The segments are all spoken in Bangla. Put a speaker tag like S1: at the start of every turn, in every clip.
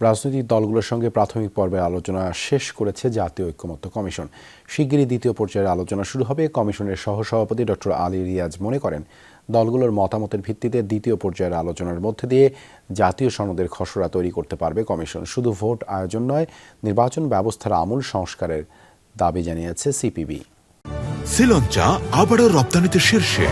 S1: রাজনৈতিক দলগুলোর সঙ্গে প্রাথমিক পর্বের আলোচনা শেষ করেছে জাতীয় ঐক্যমত্য কমিশন। শিগগিরই দ্বিতীয় পর্যায়ের আলোচনা শুরু হবে কমিশনের সহসভাপতি ডক্টর আলী রিয়াজ মনে করেন, দলগুলোর মতামতের ভিত্তিতে দ্বিতীয় পর্যায়ের আলোচনার মধ্যে দিয়ে জাতীয় সনদের খসড়া তৈরি করতে পারবে কমিশন। শুধু ভোট আয়োজন নয়, নির্বাচন ব্যবস্থার আমূল সংস্কারের দাবি জানিয়েছে সিপিবি।
S2: শ্রীলঞ্চা আবারও রপ্তানিতে শীর্ষে।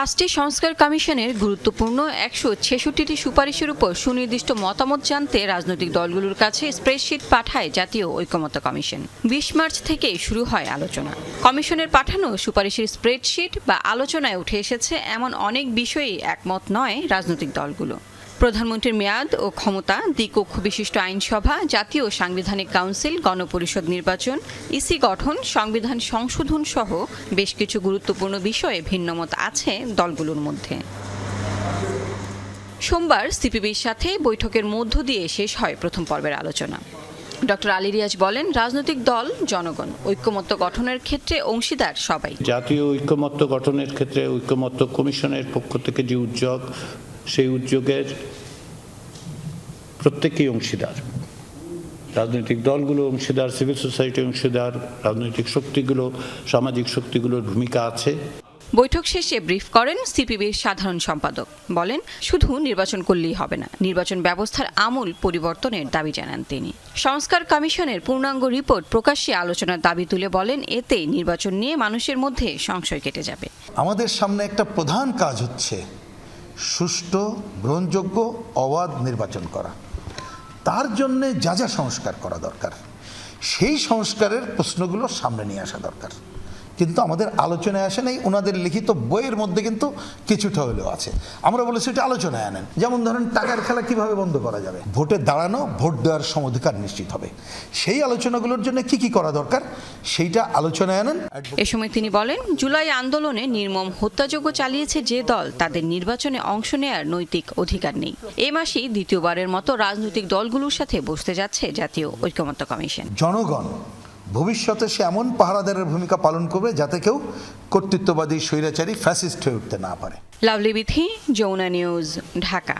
S3: পাঁচটি সংস্কার কমিশনের গুরুত্বপূর্ণ একশো ছেষট্টিটি সুপারিশের উপর সুনির্দিষ্ট মতামত জানতে রাজনৈতিক দলগুলোর কাছে স্প্রেডশিট পাঠায় জাতীয় ঐকমত্য কমিশন। বিশ মার্চ থেকে শুরু হয় আলোচনা। কমিশনের পাঠানো সুপারিশের স্প্রেডশিট বা আলোচনায় উঠে এসেছে এমন অনেক বিষয়েই একমত নয় রাজনৈতিক দলগুলো। প্রধানমন্ত্রীর মেয়াদ ও ক্ষমতা দ্বিকক্ষ বিশিষ্ট আইনসভা, জাতীয় সাংবিধানিক কাউন্সিল, গণপরিষদ নির্বাচন, ইসি গঠন, সংবিধান সংশোধন সহ বেশ কিছু গুরুত্বপূর্ণ বিষয়ে ভিন্নমত আছে দলগুলোর মধ্যে। সোমবার সিপিবির সাথে বৈঠকের মধ্য দিয়ে শেষ হয় প্রথম পর্বের আলোচনা। ডক্টর আলী রিয়াজ বলেন, রাজনৈতিক দল, জনগণ, ঐক্যমত্য গঠনের ক্ষেত্রে অংশীদার সবাই।
S4: জাতীয় ঐক্যমত্য গঠনের ক্ষেত্রে ঐক্যমত্য কমিশনের পক্ষ থেকে যে উদ্যোগ সেই উদ্যোগের প্রত্যেকেই অংশীদার। রাজনৈতিক দলগুলো অংশীদার সিভিল সোসাইটি অংশীদার রাজনৈতিক শক্তিগুলো সামাজিক শক্তিগুলোর ভূমিকা আছে।
S3: বৈঠক শেষে ব্রিফ করেন সিপিবির সাধারণ সম্পাদক। বলেন শুধু নির্বাচন করলেই হবে না নির্বাচন ব্যবস্থার আমূল পরিবর্তনের দাবি জানান তিনি। সংস্কার কমিশনের পূর্ণাঙ্গ রিপোর্ট প্রকাশ্যে আলোচনার দাবি তুলে বলেন এতে নির্বাচন নিয়ে মানুষের মধ্যে সংশয় কেটে যাবে।
S5: আমাদের সামনে একটা প্রধান কাজ হচ্ছে সুষ্ঠু, গ্রহণযোগ্য, অবাধ নির্বাচন করা। তার জন্যে যা যা সংস্কার করা দরকার, সেই সংস্কারের প্রশ্নগুলো সামনে নিয়ে আসা দরকার। কিন্তু আমাদের আলোচনায় আসে নাই ওনাদের লিখিত বইয়ের মধ্যে কিন্তু কিছুটা হলেও আছে। আমরা বলেছি এটা আলোচনায় আনেন। যেমন ধরেন টাকার খেলা কীভাবে বন্ধ করা যাবে? ভোটে দাঁড়ানো ভোট দেওয়ার সমধিকার নিশ্চিত হবে। সেই আলোচনাগুলোর জন্য কি কি করা দরকার সেইটা আলোচনায় আনেন।
S3: এ সময় তিনি বলেন জুলাই আন্দোলনে নির্মম হত্যাযজ্ঞ চালিয়েছে যে দল তাদের নির্বাচনে অংশ নেয়ার নৈতিক অধিকার নেই। এ মাসেই দ্বিতীয়বারের মতো রাজনৈতিক দলগুলোর সাথে বসতে যাচ্ছে জাতীয় ঐক্যমত্য কমিশন।
S5: জনগণ ভবিষ্যতে সে এমন পাহারাদারের ভূমিকা পালন করবে যাতে কেউ কর্তৃত্ববাদী, স্বৈরাচারী ফ্যাসিস্ট হয়ে উঠতে না পারে।
S3: লাভলি বিথি যমুনা নিউজ, ঢাকা।